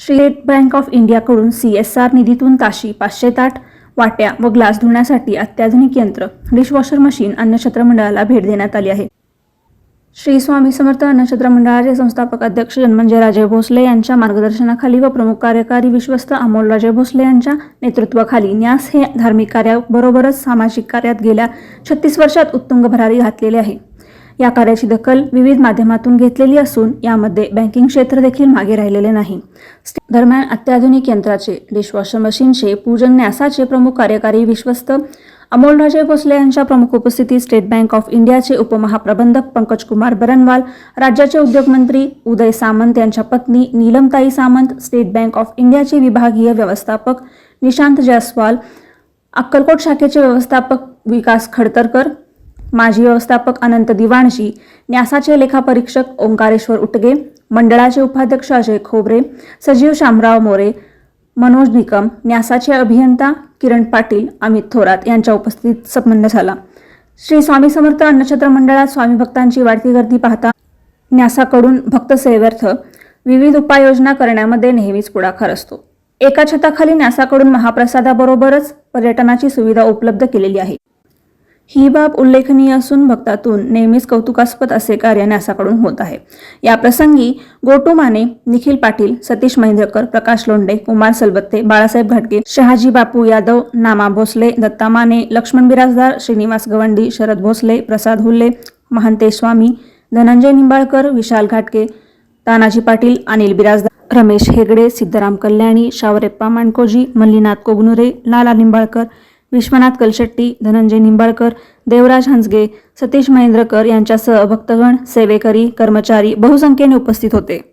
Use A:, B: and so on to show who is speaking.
A: State bank of इंडियाकडून C S R निधीतून ताशी पाचशे ताट वाट्या व ग्लास धुण्यासाठी अत्याधुनिक यंत्र डिशवॉशर मशीन अन्नछत्र मंडळाला भेट देण्यात आली आहे. श्री स्वामी समर्थ अन्नछत्र मंडळाचे संस्थापक अध्यक्ष जन्मंजय राजे भोसले यांच्या मार्गदर्शनाखाली व प्रमुख कार्यकारी विश्वस्त अमोल राजे भोसले यांच्या नेतृत्वाखाली न्यास हे धार्मिक कार्याबरोबरच सामाजिक कार्यात गेल्या छत्तीस वर्षात उत्तुंग भरारी घातलेले आहे. या कार्याची दखल विविध माध्यमातून घेतलेली असून यामध्ये बँकिंग क्षेत्र देखील मागे राहिलेले नाही. दरम्यान अत्याधुनिक यंत्राचे डिशवॉशर मशीनचे पूजन न्यासाचे प्रमुख कार्यकारी विश्वस्त अमोलराजे भोसले यांच्या प्रमुख उपस्थितीत स्टेट बँक ऑफ इंडियाचे उपमहाप्रबंधक पंकज कुमार बरनवाल राज्याचे उद्योगमंत्री उदय सामंत यांच्या पत्नी नीलमताई सामंत स्टेट बँक ऑफ इंडियाचे विभागीय व्यवस्थापक निशांत जयस्वाल अक्कलकोट शाखेचे व्यवस्थापक विकास खडतरकर माजी व्यवस्थापक अनंत दिवाणशी न्यासाचे लेखापरीक्षक ओंकारेश्वर उटगे मंडळाचे उपाध्यक्ष अजय खोबरे सजीव शामराव मोरे मनोज निकम न्यासाचे अभियंता किरण पाटील अमित थोरात यांच्या उपस्थितीत संबंध झाला. श्री स्वामी समर्थ अन्नछत्र मंडळात स्वामी भक्तांची वाढती गर्दी पाहता न्यासाकडून भक्तसेवेर्थ विविध उपाययोजना करण्यामध्ये नेहमीच पुढाकार असतो. एका छताखाली न्यासाकडून महाप्रसादाबरोबरच पर्यटनाची सुविधा उपलब्ध केलेली आहे. ही बाब उल्लेखनीय असून भक्तातून नेहमीच कौतुकास्पद असे कार्य न्यासाकडून होत आहे. या प्रसंगी गोटू माने निखिल पाटील सतीश महेंद्रकर प्रकाश लोंडे कुमार सलबत्ते बाळासाहेब घाटगे शहाजी बापू यादव नामा भोसले दत्ता माने लक्ष्मण बिराजदार श्रीनिवास गवंडी शरद भोसले प्रसाद हुल्ले महांतेश स्वामी धनंजय निंबाळकर विशाल घाटगे तानाजी पाटील अनिल बिराजदार रमेश हेगडे सिद्धराम कल्याणी शावरेप्पा मानकोजी मल्लीनाथ कोगनुरे लाला निंबाळकर विश्वनाथ कलशेट्टी धनंजय निंबाळकर देवराज हंसगे सतीश महेंद्रकर यांच्यासह भक्तगण सेवेकरी कर्मचारी बहुसंख्येने उपस्थित होते.